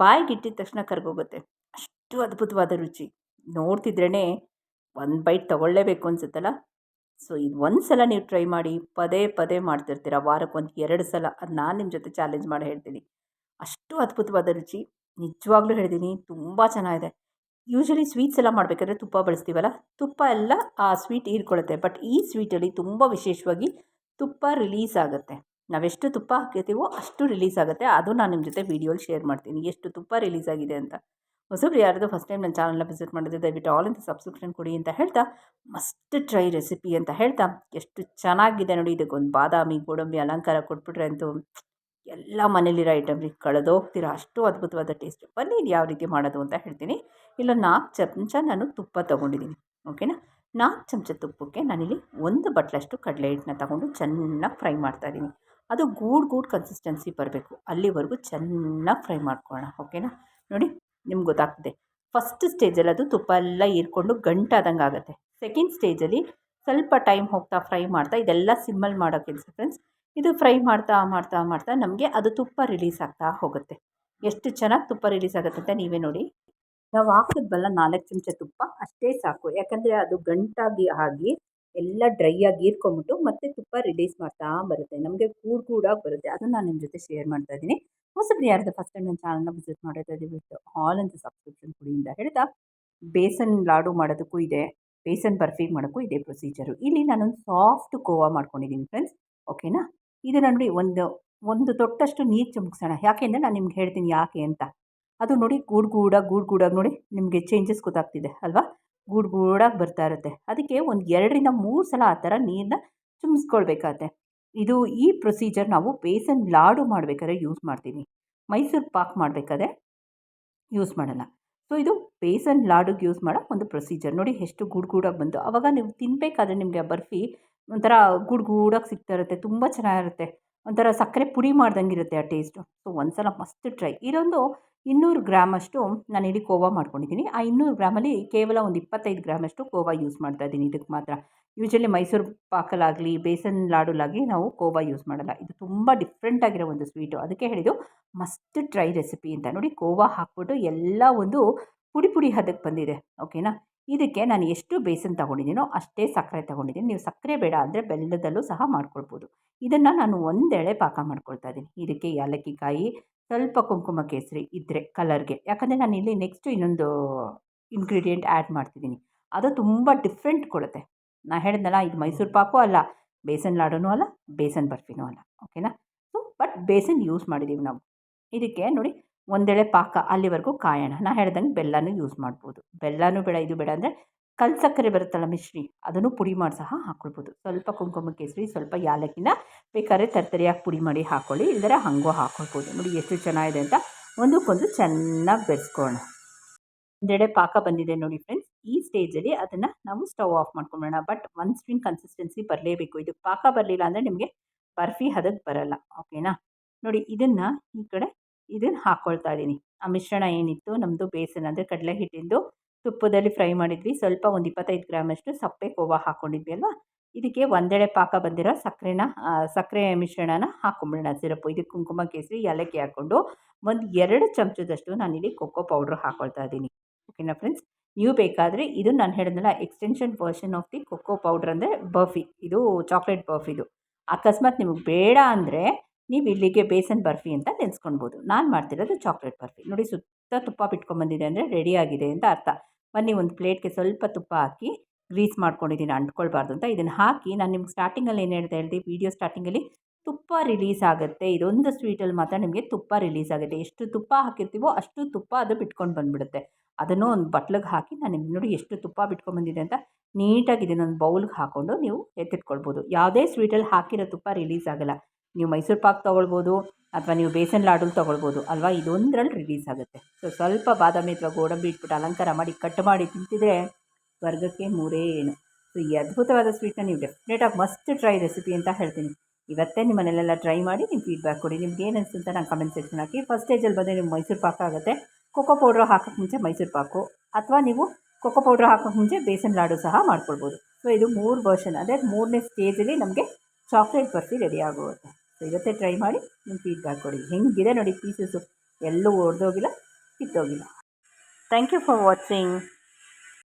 ಬಾಯಿಗೆ ಇಟ್ಟಿದ ತಕ್ಷಣ ಕರಗೋಗುತ್ತೆ. ಅಷ್ಟು ಅದ್ಭುತವಾದ ರುಚಿ. ನೋಡ್ತಿದ್ರೇ ಒಂದು ಬೈಟ್ ತೊಗೊಳ್ಳೇಬೇಕು ಅನಿಸುತ್ತಲ್ಲ? ಸೊ ಇದು ಒಂದು ಸಲ ನೀವು ಟ್ರೈ ಮಾಡಿ, ಪದೇ ಪದೇ ಮಾಡ್ತಿರ್ತೀರ ವಾರಕ್ಕೆ ಒಂದು ಎರಡು ಸಲ, ಅದು ನಾನು ನಿಮ್ಮ ಜೊತೆ ಚಾಲೆಂಜ್ ಮಾಡಿ ಹೇಳ್ತೀನಿ. ಅಷ್ಟು ಅದ್ಭುತವಾದ ರುಚಿ. ನಿಜವಾಗ್ಲೂ ಹೇಳ್ತೀನಿ, ತುಂಬ ಚೆನ್ನಾಗಿದೆ. ಯೂಶ್ವಲಿ ಸ್ವೀಟ್ಸ್ ಎಲ್ಲ ಮಾಡಬೇಕಾದ್ರೆ ತುಪ್ಪ ಬಳಸ್ತೀವಲ್ಲ? ತುಪ್ಪ ಎಲ್ಲ ಆ ಸ್ವೀಟ್ ಹೀರ್ಕೊಳ್ಳುತ್ತೆ. ಬಟ್ ಈ ಸ್ವೀಟಲ್ಲಿ ತುಂಬ ವಿಶೇಷವಾಗಿ ತುಪ್ಪ ರಿಲೀಸ್ ಆಗುತ್ತೆ. ನಾವೆಷ್ಟು ತುಪ್ಪ ಹಾಕಿರ್ತೀವೋ ಅಷ್ಟು ರಿಲೀಸ್ ಆಗುತ್ತೆ. ಅದು ನಾನು ನಿಮ್ಮ ಜೊತೆ ವೀಡಿಯೋಲಿ ಶೇರ್ ಮಾಡ್ತೀನಿ. ಎಷ್ಟು ತುಪ್ಪ ರಿಲೀಸ್ ಆಗಿದೆ ಅಂತ. ಹೊಸಬ್ರು ಯಾರಾದರೂ ಫಸ್ಟ್ ಟೈಮ್ ನನ್ನ ಚಾನಲ್ನ ವಿಸಿಟ್ ಮಾಡಿದ್ರೆ ದಯವಿಟ್ಟು ಆಲ್ ಇಂತ ಸಬ್ಸ್ಕ್ರಿಪ್ಷನ್ ಕೊಡಿ ಅಂತ ಹೇಳ್ತಾ ಮಸ್ಟ್ ಟ್ರೈ ರೆಸಿಪಿ ಅಂತ ಹೇಳ್ತಾ, ಎಷ್ಟು ಚೆನ್ನಾಗಿದೆ ನೋಡಿ. ಇದಕ್ಕೊಂದು ಬಾದಾಮಿ, ಗೋಡಂಬಿ ಅಲಂಕಾರ ಕೊಟ್ಬಿಟ್ರೆ ಅಂತೂ ಎಲ್ಲ ಮನೇಲಿರೋ ಐಟಮ್ಗೆ ಕಳೆದೋಗ್ತೀರ? ಅಷ್ಟು ಅದ್ಭುತವಾದ ಟೇಸ್ಟ್ ಬನ್ನಿ ಇದು ಯಾವ ರೀತಿ ಮಾಡೋದು ಅಂತ ಹೇಳ್ತೀನಿ. ಇಲ್ಲ ನಾಲ್ಕು ಚಮಚ ನಾನು ತುಪ್ಪ ತೊಗೊಂಡಿದ್ದೀನಿ. ಓಕೆನಾ ನಾಲ್ಕು ಚಮಚ ತುಪ್ಪಕ್ಕೆ ನಾನಿಲ್ಲಿ ಒಂದು ಬಟ್ಲಷ್ಟು ಕಡಲೆ ಹಿಟ್ಟನ್ನ ತಗೊಂಡು ಚೆನ್ನಾಗಿ ಫ್ರೈ ಮಾಡ್ತಾಯಿದ್ದೀನಿ ಅದು ಗೂಡ್ ಗೂಡ್ ಕನ್ಸಿಸ್ಟೆನ್ಸಿ ಬರಬೇಕು. ಅಲ್ಲಿವರೆಗೂ ಚೆನ್ನಾಗಿ ಫ್ರೈ ಮಾಡ್ಕೊಳ್ಳೋಣ ಓಕೆನಾ ನೋಡಿ, ನಿಮ್ಗೆ ಗೊತ್ತಾಗ್ತದೆ. ಫಸ್ಟ್ ಸ್ಟೇಜಲ್ಲಿ ಅದು ತುಪ್ಪ ಎಲ್ಲ ಹೀರ್ಕೊಂಡು ಗಂಟಾದಂಗೆ ಆಗುತ್ತೆ. ಸೆಕೆಂಡ್ ಸ್ಟೇಜಲ್ಲಿ ಸ್ವಲ್ಪ ಟೈಮ್ ಹೋಗ್ತಾ ಫ್ರೈ ಮಾಡ್ತಾ, ಇದೆಲ್ಲ ಸಿಮ್ಮಲ್ಲಿ ಮಾಡೋ ಕೆಲಸ ಫ್ರೆಂಡ್ಸ್ ಇದು ಫ್ರೈ ಮಾಡ್ತಾ ಮಾಡ್ತಾ ಮಾಡ್ತಾ ನಮಗೆ ಅದು ತುಪ್ಪ ರಿಲೀಸ್ ಆಗ್ತಾ ಹೋಗುತ್ತೆ. ಎಷ್ಟು ಚೆನ್ನಾಗಿ ತುಪ್ಪ ರಿಲೀಸ್ ಆಗುತ್ತೆ ಅಂತ ನೀವೇ ನೋಡಿ. ನಾವು ಹಾಕಿದ್ವಲ್ಲ ನಾಲ್ಕು ಚಮಚ ತುಪ್ಪ, ಅಷ್ಟೇ ಸಾಕು. ಯಾಕಂದರೆ ಅದು ಗಂಟಾಗಿ ಆಗಿ ಎಲ್ಲ ಡ್ರೈ ಆಗಿ ಹೀರ್ಕೊಂಬಿಟ್ಟು ಮತ್ತೆ ತುಪ್ಪ ರಿಲೀಸ್ ಮಾಡ್ತಾ ಬರುತ್ತೆ. ನಮಗೆ ಕೂಡು ಕೂಡಾಗಿ ಬರುತ್ತೆ. ಅದನ್ನು ನಾನು ನಿಮ್ಮ ಜೊತೆ ಶೇರ್ ಮಾಡ್ತಾ ಇದ್ದೀನಿ. ಹೊಸಬ್ರು ಯಾರ್ದು ಫಸ್ಟ್ ಟೈಮ್ ನನ್ನ ಚಾನಲ್ನ ವಿಸಿಟ್ ಮಾಡೋದು ದಯವಿಟ್ಟು ಹಾಲ್ ಅಂತ ಸಬ್ಸ್ಕ್ರಿಪ್ಷನ್ ಕೊಡಿಯಿಂದ ಹೇಳ್ತಾ, ಬೇಸನ್ ಲಾಡು ಮಾಡೋದಕ್ಕೂ ಇದೆ, ಬೇಸನ್ ಬರ್ಫಿ ಮಾಡೋಕ್ಕೂ ಇದೆ ಪ್ರೊಸೀಜರು ಇಲ್ಲಿ ನಾನೊಂದು ಸಾಫ್ಟ್ ಕೋವಾ ಮಾಡ್ಕೊಂಡಿದ್ದೀನಿ ಫ್ರೆಂಡ್ಸ್ ಓಕೆನಾ ಇದನ್ನು ನೋಡಿ ಒಂದು ಒಂದು ತೊಟ್ಟಷ್ಟು ನೀರು ಚುಮುಕ್ಸೋಣ ಯಾಕೆಂದರೆ ನಾನು ನಿಮ್ಗೆ ಹೇಳ್ತೀನಿ ಯಾಕೆ ಅಂತ. ಅದು ನೋಡಿ ಗೂಡು ಗೂಡಾಗಿ ಗೂಡು ಗೂಡಾಗಿ ನೋಡಿ ನಿಮಗೆ ಚೇಂಜಸ್ ಗೊತ್ತಾಗ್ತಿದೆ, ಅಲ್ವಾ? ಗೂಡು ಗೂಡಾಗಿ ಬರ್ತಾ ಇರುತ್ತೆ. ಅದಕ್ಕೆ ಒಂದು ಎರಡರಿಂದ ಮೂರು ಸಲ ಆ ಥರ ನೀರನ್ನ ಚುಮ್ಸ್ಕೊಳ್ಬೇಕಾಗತ್ತೆ ಇದು ಈ ಪ್ರೊಸೀಜರ್ ನಾವು ಬೇಸನ್ ಲಾಡು ಮಾಡಬೇಕಾದ್ರೆ ಯೂಸ್ ಮಾಡ್ತೀವಿ. ಮೈಸೂರು ಪಾಕ್ ಮಾಡಬೇಕಾದ್ರೆ ಯೂಸ್ ಮಾಡೋಲ್ಲ. ಸೊ, ಇದು ಬೇಸನ್ ಲಾಡುಗೆ ಯೂಸ್ ಮಾಡೋ ಒಂದು ಪ್ರೊಸೀಜರ್. ನೋಡಿ ಎಷ್ಟು ಗೂಡು ಗೂಡಾಗಿ ಬಂತು ಅವಾಗ ನೀವು ತಿನ್ನಬೇಕಾದ್ರೆ ನಿಮಗೆ ಆ ಬರ್ಫಿ ಒಂಥರ ಗೂಡು ಗೂಡಾಗಿ ಸಿಗ್ತಾ ಇರುತ್ತೆ. ತುಂಬ ಚೆನ್ನಾಗಿರುತ್ತೆ. ಒಂಥರ ಸಕ್ಕರೆ ಪುಡಿ ಮಾಡ್ದಂಗಿರುತ್ತೆ ಆ ಟೇಸ್ಟು ಸೊ ಒಂದು ಸಲ ಮಸ್ತ್ ಟ್ರೈ ಇದೊಂದು ಇನ್ನೂರು ನಾನು ಇಲ್ಲಿ ಕೋವಾ ಮಾಡ್ಕೊಂಡಿದ್ದೀನಿ. ಆ ಇನ್ನೂರು ಗ್ರಾಮಲ್ಲಿ ಕೇವಲ ಒಂದು ಇಪ್ಪತ್ತೈದು ಗ್ರಾಮಷ್ಟು ಕೋವಾ ಯೂಸ್ ಮಾಡ್ತಾ ಇದ್ದೀನಿ. ಇದಕ್ಕೆ ಮಾತ್ರ. ಯೂಶ್ವಲಿ ಮೈಸೂರು ಪಾಕಲಾಗಲಿ, ಬೇಸನ್ ಲಾಡುಲಾಗಲಿ ನಾವು ಕೋವಾ ಯೂಸ್ ಮಾಡಲ್ಲ. ಇದು ತುಂಬ ಡಿಫ್ರೆಂಟ್ ಆಗಿರೋ ಒಂದು ಸ್ವೀಟು ಅದಕ್ಕೆ ಹೇಳಿದ್ದು ಮಸ್ತ್ ಟ್ರೈ ರೆಸಿಪಿ ಅಂತ. ನೋಡಿ ಕೋವಾ ಹಾಕ್ಬಿಟ್ಟು ಎಲ್ಲ ಒಂದು ಪುಡಿ ಪುಡಿ ಹದಕ್ಕೆ ಬಂದಿದೆ. ಓಕೆನಾ ಇದಕ್ಕೆ ನಾನು ಎಷ್ಟು ಬೇಸನ್ ತಗೊಂಡಿದ್ದೀನೋ ಅಷ್ಟೇ ಸಕ್ಕರೆ ತಗೊಂಡಿದ್ದೀನಿ. ನೀವು ಸಕ್ಕರೆ ಬೇಡ ಅಂದರೆ ಬೆಲ್ಲದಲ್ಲೂ ಸಹ ಮಾಡ್ಕೊಳ್ಬೋದು. ಇದನ್ನು ನಾನು ಒಂದೆಳೆ ಪಾಕ ಮಾಡ್ಕೊಳ್ತಾ ಇದ್ದೀನಿ. ಇದಕ್ಕೆ ಏಲಕ್ಕಿ ಕಾಯಿ ಸ್ವಲ್ಪ ಕುಂಕುಮ ಕೇಸರಿ ಇದ್ದರೆ ಕಲರ್ಗೆ. ಯಾಕಂದರೆ ನಾನು ಇಲ್ಲಿ ನೆಕ್ಸ್ಟ್ ಇನ್ನೊಂದು ಇಂಗ್ರೀಡಿಯೆಂಟ್ ಆ್ಯಡ್ ಮಾಡ್ತಿದ್ದೀನಿ. ಅದು ತುಂಬ ಡಿಫ್ರೆಂಟ್ ಕೊಡುತ್ತೆ. ನಾನು ಹೇಳಿದ್ನಲ್ಲ, ಇದು ಮೈಸೂರು ಪಾಕು ಅಲ್ಲ, ಬೇಸನ್ ಲಾಡೂ ಅಲ್ಲ, ಬೇಸನ್ ಬರ್ಫಿನೂ ಅಲ್ಲ. ಓಕೆನಾ ಸೊ ಬಟ್ ಬೇಸನ್ ಯೂಸ್ ಮಾಡಿದ್ದೀವಿ ನಾವು. ಇದಕ್ಕೆ ನೋಡಿ ಒಂದೆಳೆ ಪಾಕ ಅಲ್ಲಿವರೆಗೂ ಕಾಯೋಣ. ನಾನು ಹೇಳ್ದಂಗೆ ಬೆಲ್ಲನೂ ಯೂಸ್ ಮಾಡ್ಬೋದು. ಬೆಲ್ಲನೂ ಬೇಡ, ಇದು ಬೇಡ ಅಂದರೆ ಕಲ್ಸಕ್ಕರೆ ಬರುತ್ತಲ್ಲ ಮಿಶ್ರಿ, ಅದನ್ನು ಪುಡಿ ಮಾಡಿ ಸಹ ಹಾಕ್ಕೊಳ್ಬೋದು ಸ್ವಲ್ಪ ಕುಂಕುಮ ಕೇಸರಿ, ಸ್ವಲ್ಪ ಯಾಲಕ್ಕಿನ ಬೇಕಾದ್ರೆ ತರ್ತರಿಯಾಗಿ ಪುಡಿ ಮಾಡಿ ಹಾಕ್ಕೊಳ್ಳಿ ಇಲ್ಲದರೆ ಹಂಗೂ ಹಾಕ್ಕೊಳ್ಬೋದು ನೋಡಿ ಎಷ್ಟು ಚೆನ್ನಾಗಿದೆ ಅಂತ ಒಂದಕ್ಕೊಂದು ಚೆನ್ನಾಗಿ ಬೆರೆಸ್ಕೊಳ್ಳೋಣ. ಒಂದೆಡೆ ಪಾಕ ಬಂದಿದೆ ನೋಡಿ ಫ್ರೆಂಡ್ಸ್ ಈ ಸ್ಟೇಜಲ್ಲಿ ಅದನ್ನು ನಾವು ಸ್ಟವ್ ಆಫ್ ಮಾಡ್ಕೊಂಬೋಣ ಬಟ್ ಒನ್ ಸ್ಟ್ರಿಂಗ್ ಕನ್ಸಿಸ್ಟೆನ್ಸಿ ಬರಲೇಬೇಕು. ಇದು ಪಾಕ ಬರಲಿಲ್ಲ ಅಂದರೆ ನಿಮಗೆ ಬರ್ಫಿ ಹದಕ್ಕೆ ಬರಲ್ಲ. ಓಕೆನಾ ನೋಡಿ ಇದನ್ನು ಈ ಕಡೆ ಇದನ್ನು ಹಾಕ್ಕೊಳ್ತಾ ಇದ್ದೀನಿ. ಆ ಮಿಶ್ರಣ ಏನಿತ್ತು ನಮ್ಮದು ಬೇಸನ್ ಅಂದರೆ ಕಡಲೆ ಹಿಟ್ಟಿಂದು ತುಪ್ಪದಲ್ಲಿ ಫ್ರೈ ಮಾಡಿದ್ವಿ. ಸ್ವಲ್ಪ ಒಂದು ಇಪ್ಪತ್ತೈದು ಗ್ರಾಮಷ್ಟು ಸಪ್ಪೆ ಕೋವಾ ಹಾಕ್ಕೊಂಡಿದ್ವಿ ಅಲ್ವಾ? ಇದಕ್ಕೆ ಒಂದೆಳೆ ಪಾಕ ಬಂದಿರೋ ಸಕ್ಕರೆನ ಸಕ್ಕರೆ ಮಿಶ್ರಣನ ಹಾಕ್ಕೊಂಬಿಡೋಣ ಸಿರಪ್ಪು ಇದಕ್ಕೆ ಕುಂಕುಮ, ಕೇಸರಿ, ಏಲಕ್ಕಿ ಹಾಕ್ಕೊಂಡು ಒಂದು ಎರಡು ಚಮಚದಷ್ಟು ನಾನು ಇಲ್ಲಿ ಕೊಕ್ಕೋ ಪೌಡ್ರ್ ಹಾಕ್ಕೊಳ್ತಾ ಇದ್ದೀನಿ. ಓಕೆನಾ ಫ್ರೆಂಡ್ಸ್ ನೀವು ಬೇಕಾದರೆ ಇದು ನಾನು ಹೇಳಿದ್ನಲ್ಲ extension version of the cocoa powder ಅಂದರೆ ಬರ್ಫಿ. ಇದು ಚಾಕ್ಲೇಟ್ ಬರ್ಫಿದು. ಅಕಸ್ಮಾತ್ ನಿಮಗೆ ಬೇಡ ಅಂದರೆ ನೀವು ಇಲ್ಲಿಗೆ ಬೇಸನ್ ಬರ್ಫಿ ಅಂತ ನೆನೆಸ್ಕೊಳ್ಬೋದು ನಾನು ಮಾಡ್ತಿರೋದು ಚಾಕ್ಲೇಟ್ ಬರ್ಫಿ. ನೋಡಿ ಸುತ್ತ ತುಪ್ಪ ಬಿಟ್ಕೊಂಡ್ಬಂದಿದೆ ಅಂದರೆ ರೆಡಿಯಾಗಿದೆ ಅಂತ ಅರ್ಥ. ಬನ್ನಿ ಒಂದು ಪ್ಲೇಟ್ಗೆ ಸ್ವಲ್ಪ ತುಪ್ಪ ಹಾಕಿ ಗ್ರೀಸ್ ಮಾಡ್ಕೊಂಡಿದ್ದೀನಿ ಅಂಟ್ಕೊಳ್ಬಾರ್ದು ಅಂತ ಇದನ್ನು ಹಾಕಿ ನಾನು ನಿಮ್ಗೆ ಸ್ಟಾರ್ಟಿಂಗಲ್ಲಿ ಏನು ಹೇಳ್ತಾ ಹೇಳಿದೆ ವೀಡಿಯೋ ಸ್ಟಾರ್ಟಿಂಗಲ್ಲಿ ತುಪ್ಪ ರಿಲೀಸ್ ಆಗುತ್ತೆ. ಇದೊಂದು ಸ್ವೀಟಲ್ಲಿ ಮಾತ್ರ ನಿಮಗೆ ತುಪ್ಪ ರಿಲೀಸ್ ಆಗುತ್ತೆ. ಎಷ್ಟು ತುಪ್ಪ ಹಾಕಿರ್ತೀವೋ ಅಷ್ಟು ತುಪ್ಪ ಅದು ಬಿಟ್ಕೊಂಡು ಬಂದುಬಿಡುತ್ತೆ. ಅದನ್ನು ಒಂದು ಬಟ್ಲಿಗೆ ಹಾಕಿ ನಾನು ನಿಮ್ಗೆ ನೋಡಿ ಎಷ್ಟು ತುಪ್ಪ ಬಿಟ್ಕೊಂಡ್ಬಂದಿದೆ ಅಂತ ನೀಟಾಗಿ ಇದನ್ನೊಂದು ಬೌಲ್ಗೆ ಹಾಕ್ಕೊಂಡು ನೀವು ಎತ್ತಿಟ್ಕೊಳ್ಬೋದು. ಯಾವುದೇ ಸ್ವೀಟಲ್ಲಿ ಹಾಕಿರೋ ತುಪ್ಪ ರಿಲೀಸ್ ಆಗೋಲ್ಲ. ನೀವು ಮೈಸೂರು ಪಾಕ್ ತೊಗೊಳ್ಬೋದು ಅಥವಾ ನೀವು ಬೇಸನ್ ಲಾಡು ತೊಗೊಳ್ಬೋದು, ಅಲ್ವಾ? ಇದೊಂದ್ರಲ್ಲಿ ರಿಲೀಸ್ ಆಗುತ್ತೆ. ಸೊ ಸ್ವಲ್ಪ ಬಾದಾಮಿ ಅಥವಾ ಗೋಡಂಬಿ ಇಟ್ಬಿಟ್ಟು ಅಲಂಕಾರ ಮಾಡಿ ಕಟ್ ಮಾಡಿ ತಿಂತಿದ್ರೆ ವರ್ಗಕ್ಕೆ ಮೂರೇ ಏನು ಸೊ ಈ ಅದ್ಭುತವಾದ ಸ್ವೀಟ್ನ ನೀವು ಡೆಫಿನೆಟಾಗಿ ಮಸ್ಟ್ ಟ್ರೈ ರೆಸಿಪಿ ಅಂತ ಹೇಳ್ತೀನಿ. ಇವತ್ತೇ ನಿಮ್ಮ ಮನೆಯಲ್ಲೆಲ್ಲ ಟ್ರೈ ಮಾಡಿ ನಿಮ್ಮ ಫೀಡ್ಬ್ಯಾಕ್ ಕೊಡಿ. ನಿಮ್ಗೆ ಏನು ಅನಿಸುತ್ತೆ ನಾನು ಕಮೆಂಟ್ ಸೆಕ್ಷನ್ ಹಾಕಿ. ಫಸ್ಟ್ ಸ್ಟೇಜಲ್ಲಿ ಬಂದರೆ ನೀವು ಮೈಸೂರು ಪಾಕ ಆಗುತ್ತೆ. ಕೊಕ್ಕೋ ಪೌಡ್ರ್ ಹಾಕೋಕ್ಕೆ ಮುಂಚೆ ಮೈಸೂರು ಪಾಕು. ಅಥವಾ ನೀವು ಕೊಕ್ಕೋ ಪೌಡ್ರ್ ಹಾಕೋಕ್ಕೆ ಮುಂಚೆ ಬೇಸನ್ ಲಾಡು ಸಹ ಮಾಡ್ಕೊಳ್ಬೋದು. ಸೊ ಇದು ಮೂರು ವರ್ಷನ್ ಅದೇ ಮೂರನೇ ಸ್ಟೇಜಲ್ಲಿ ನಮಗೆ ಚಾಕ್ಲೇಟ್ ಬರ್ಫಿ ರೆಡಿ ಆಗುತ್ತೆ ಸೊ ಇವತ್ತೆ ಟ್ರೈ ಮಾಡಿ ನಿಮ್ಮ ಫೀಡ್ಬ್ಯಾಕ್ ಕೊಡಿ. ಹೆಂಗಿದೆ ನೋಡಿ ಪೀಸಸ್ಸು ಎಲ್ಲೂ ಒಡೆದೋಗಿಲ್ಲ, ಕಿತ್ತೋಗಿಲ್ಲ. Thank you for watching